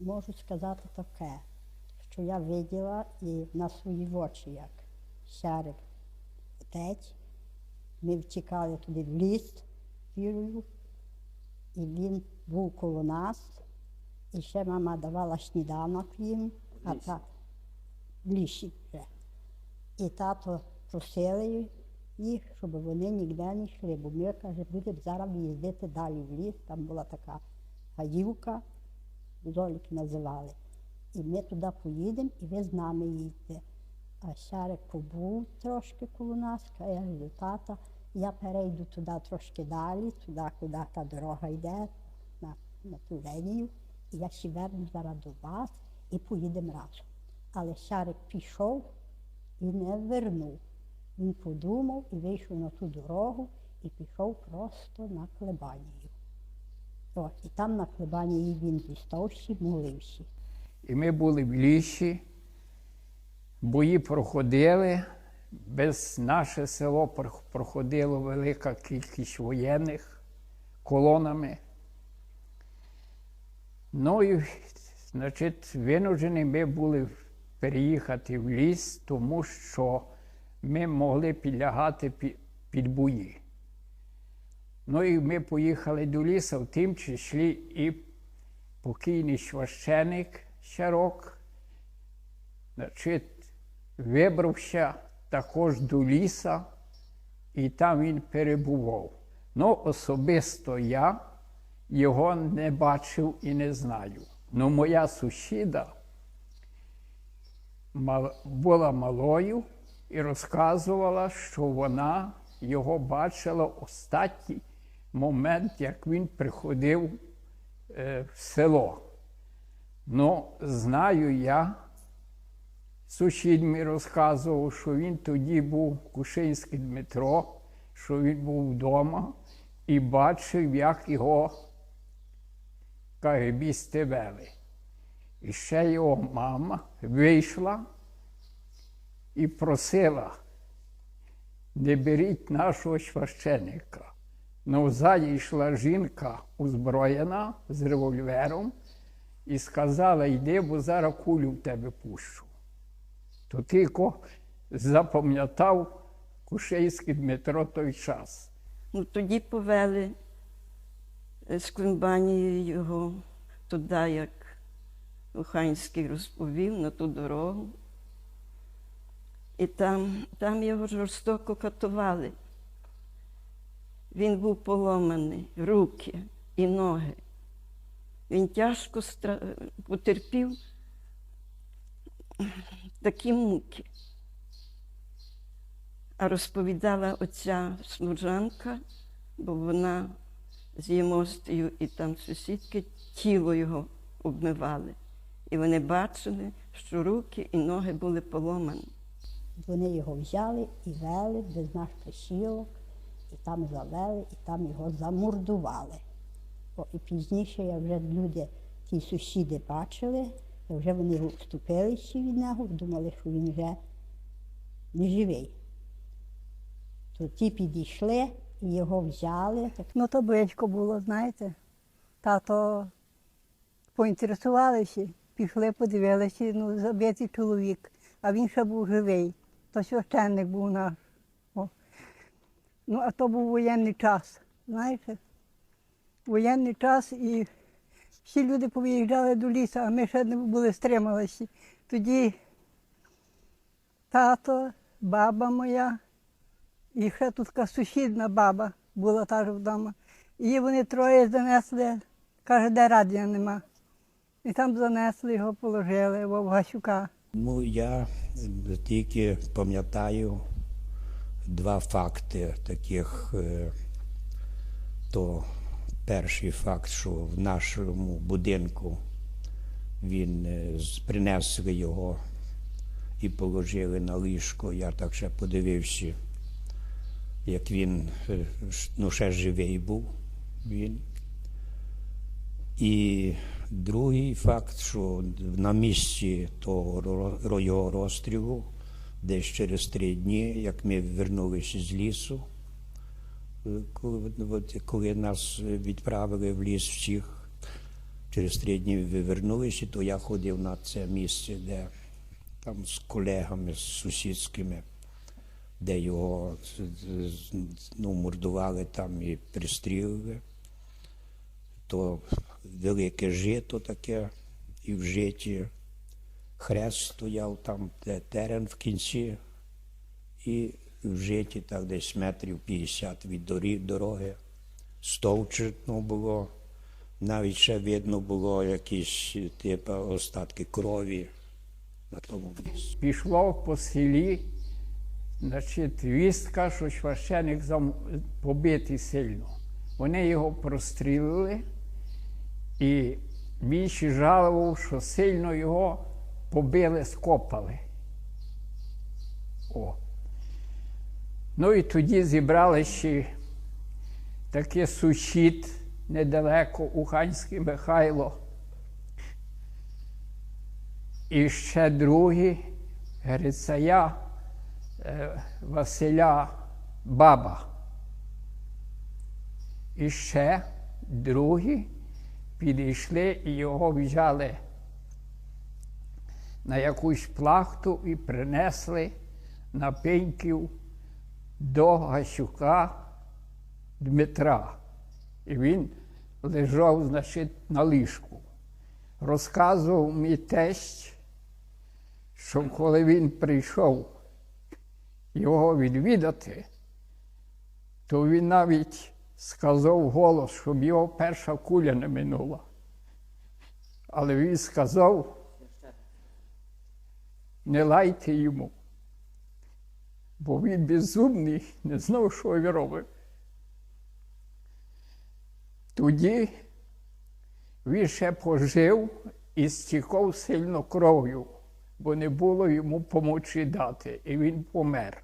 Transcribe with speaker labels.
Speaker 1: можу сказати таке, що я виділа і на свої очі, як шарик летить. Ми втікали туди в ліс вірою, і він був коло нас. І ще мама давала сніданок їм, а та в лісі вже. І тато просили їх, щоб вони ніде не йшли, бо ми, каже, будемо зараз їздити далі в ліс. Там була така гаївка, золіки називали. І ми туди поїдемо, і ви з нами їдьте. А Шарик побув трошки коло нас, каже до тата, я перейду туди трошки далі, туди, куди та дорога йде, на, на ту лінію, і я ще верну зараз до вас і поїдемо разом. Але Шарик пішов і не вернув. Він подумав і вийшов на ту дорогу і пішов просто на клебанію. О, і там на клебанії він зістався, молився.
Speaker 2: І ми були в лісі, бої проходили, без наше село прох- проходило велика кількість воєнних колонами. Ну і, значить, винужені ми були переїхати в ліс, тому що ми могли підлягати під бої. Ну і ми поїхали до лісу, в тим числі і покійний священик Щарок, вибрався також до ліса, і там він перебував. Ну, особисто я його не бачив і не знаю. Ну, моя сусіда була малою і розказувала, що вона його бачила останній момент, як він приходив е, в село. Ну, знаю я, сусід мій розказував, що він тоді був Кушинський Дмитро, що він був вдома і бачив, як його кагебісти вели. І ще його мама вийшла і просила, не беріть нашого священика. Ззаді йшла жінка озброєна з револьвером і сказала, йди, бо зараз кулю в тебе пущу. То тільки запам'ятав Кушейський Дмитро той час.
Speaker 3: Ну, тоді повели е, з Климбанією його туди, як Оханський розповів, на ту дорогу. І там, там його жорстоко катували. Він був поломаний, руки і ноги. Він тяжко потерпів такі муки. А розповідала оця служанка, бо вона з Ємостею і там сусідки тіло його обмивали. І вони бачили, що руки і ноги були поломані.
Speaker 1: Вони його взяли і вели без наш присілок, і там завели, і там його замордували. О, і пізніше, як вже люди, ті сусіди бачили, як вже вони вступилися від нього, думали, що він вже не живий. То ті підійшли і його взяли.
Speaker 4: Ну, то близько було, знаєте. Тато поінтересувалися, пішли, подивилися, ну, забитий чоловік, а він ще був живий. То священник був наш. Ну, а то був воєнний час, знаєте. Воєнний час і всі люди повиїжджали до лісу, а ми ще не були стрималися. Тоді тато, баба моя, і ще тут така сусідна баба була теж вдома. І вони троє занесли, каже, де радія нема. І там занесли його, положили в Гасюка.
Speaker 5: Ну, я тільки пам'ятаю два факти таких. е, То перший факт, що в нашому будинку він е, принесли його і положили на ліжко. Я так ще подивився, як він е, ну, ще живий був він. І другий факт, що на місці того його розстрілу, десь через три дні, як ми вернулися з лісу, е, коли, от, коли нас відправили в ліс всіх, через три дні вивернулися, то я ходив на це місце, де там з колегами, з сусідськими, де його ну, мордували там і пристрілили. То велике жито таке, і в житі хрест стояв там, де терен в кінці, і в житті так десь метрів 50 від дороги. Стовчено було, навіть ще видно було якісь типу, остатки крові на тому місці.
Speaker 2: Пішло по селі, значить, вістка, що священик зам... побитий сильно. Вони його прострілили, і він ще жалував, що сильно його побили, скопали. О. Ну і тоді зібрали ще такий сусід недалеко, Уханський Михайло. І ще другий Грицая е, Василя Баба. І ще другі підійшли і його взяли на якусь плахту і принесли на пеньків до Гасюка Дмитра. І він лежав, значить, на ліжку. Розказував мій тесть, що коли він прийшов його відвідати, то він навіть сказав голос, щоб його перша куля не минула. Але він сказав, не лайте йому, бо він безумний, не знав, що він робив. Тоді він ще пожив і стікав сильно кров'ю, бо не було йому помочі дати, і він помер.